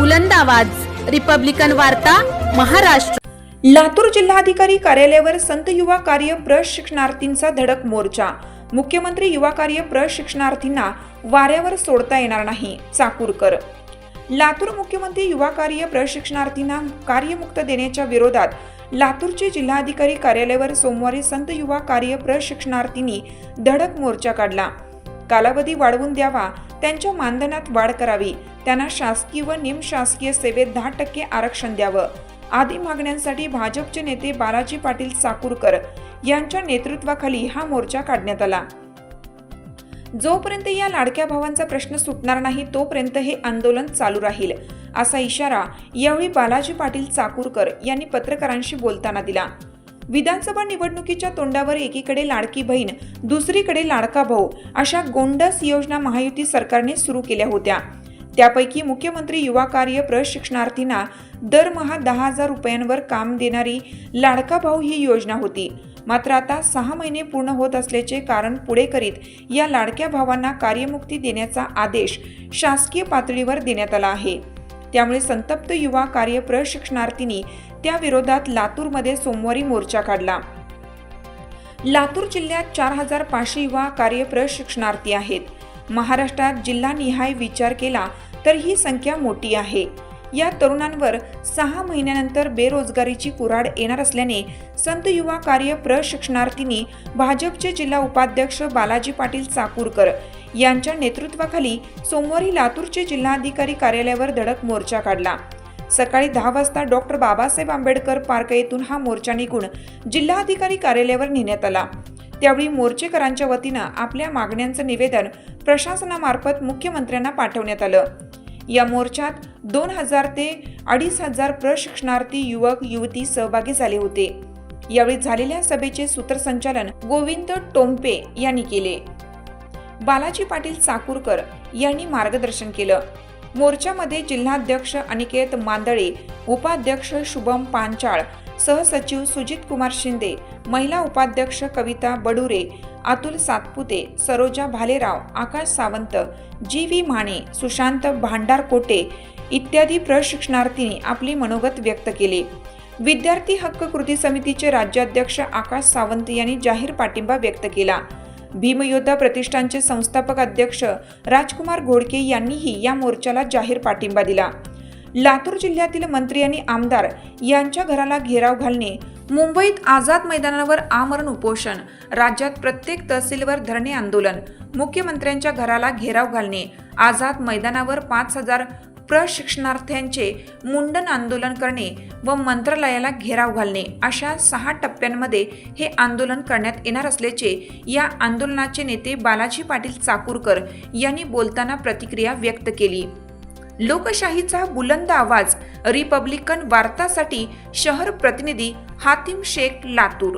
बुलंद आवाज. रिपब्लिकन वार्ता महाराष्ट्र. लातूर जिल्हाधिकारी कार्यालयावर संत युवा कार्य प्रशिक्षणार्थींचा धडक मोर्चा. मुख्यमंत्री युवा कार्य प्रशिक्षणार्थींना वाऱ्यावर सोडता येणार नाही चाकूरकर. लातूर मुख्यमंत्री युवा कार्य प्रशिक्षणार्थींना कार्यमुक्त देण्याच्या विरोधात लातूरचे जिल्हाधिकारी कार्यालयावर सोमवारी संत युवा कार्य प्रशिक्षणार्थींनी धडक मोर्चा काढला. कालावधी वाढवून द्यावा त्यांच्या मानधनात वाढ करावी. त्यांना शासकीय व निमशासकीय सेवेत दहा टक्के आरक्षण द्यावं. आदी मागण्यांसाठी भाजपचे नेते बालाजी पाटील चाकूरकर यांच्या नेतृत्वाखाली हा मोर्चा काढण्यात आला. जोपर्यंत या लाडक्या भावांचा प्रश्न सुटणार नाही तोपर्यंत हे आंदोलन चालू राहील असा इशारा यावेळी बालाजी पाटील चाकूरकर यांनी पत्रकारांशी बोलताना दिला. विधानसभा निवडणुकीच्या तोंडावर एकीकडे लाडकी बहीण दुसरीकडे लाडका भाऊ अशा गोंडस योजना महायुती सरकारने सुरू केल्या होत्या. त्यापैकी मुख्यमंत्री युवा कार्य प्रशिक्षणार्थींना दरमहा दहा हजार रुपयांवर काम देणारी लाडका भाऊ ही योजना होती. मात्र आता सहा महिने पूर्ण होत असल्याचे कारण पुढे करीत या लाडक्या भावांना कार्यमुक्ती देण्याचा आदेश शासकीय पातळीवर देण्यात आला आहे. त्यामुळे संतप्त युवा कार्य प्रशिक्षणार्थींनी त्याविरोधात लातूरमध्ये सोमवारी मोर्चा काढला. लातूर जिल्ह्यात चार हजार पाचशे युवा कार्य प्रशिक्षणार्थी आहेत. महाराष्ट्रात जिल्हानिहाय विचार केला तर ही संख्या मोठी आहे. या तरुणांवर सहा महिन्यानंतर बेरोजगारीची कुराड येणार असल्याने संत युवा कार्य प्रशिक्षणार्थींनी भाजपचे जिल्हा उपाध्यक्ष बालाजी पाटील चाकूरकर यांच्या नेतृत्वाखाली सोमवारी लातूरचे जिल्हाधिकारी कार्यालयावर धडक मोर्चा काढला. सकाळी दहा वाजता डॉक्टर बाबासाहेब आंबेडकर पार्क येथून हा मोर्चा निघून जिल्हाधिकारी कार्यालयावर नेण्यात आला. त्यावेळी मोर्चेकरांच्या वतीनं आपल्या मागण्यांचं निवेदन प्रशासनामार्फत मुख्यमंत्र्यांना पाठवण्यात आलं. या मोर्चात दोन हजार ते अडीच हजार प्रशिक्षणार्थी युवक युवती सहभागी झाले होते. यावेळी झालेल्या सभेचे सूत्रसंचालन गोविंद टोंपे यांनी केले. बालाजी पाटील चाकूरकर यांनी मार्गदर्शन केलं. मोर्चामध्ये जिल्हाध्यक्ष अनिकेत मांदळे उपाध्यक्ष शुभम पांचाळ सहसचिव सुजित कुमार शिंदे महिला उपाध्यक्ष कविता बडुरे अतुल सातपुते सरोजा भालेराव आकाश सावंत जी व्ही माने सुशांत भांडारकोटे इत्यादी प्रशिक्षणार्थींनी आपली मनोगत व्यक्त केले. विद्यार्थी हक्क कृती समितीचे राज्याध्यक्ष आकाश सावंत यांनी जाहीर पाठिंबा व्यक्त केला. भीमयोद्धा प्रतिष्ठानचे संस्थापक अध्यक्ष राजकुमार घोडके यांनीही या मोर्चाला जाहीर पाठिंबा दिला. लातूर जिल्ह्यातील मंत्री आणि आमदार यांच्या घराला घेराव घालणे मुंबईत आझाद मैदानावर आमरण उपोषण राज्यात प्रत्येक तहसीलवर धरणे आंदोलन मुख्यमंत्र्यांच्या घराला घेराव घालणे आझाद मैदानावर पाच हजार प्रशिक्षणार्थ्यांचे मुंडन आंदोलन करणे व मंत्रालयाला घेराव घालणे अशा सहा टप्प्यांमध्ये हे आंदोलन करण्यात येणार असल्याचे या आंदोलनाचे नेते बालाजी पाटील चाकूरकर यांनी बोलताना प्रतिक्रिया व्यक्त केली. लोकशाहीचा बुलंद आवाज रिपब्लिकन वार्तासाठी शहर प्रतिनिधी हातिम शेख लातूर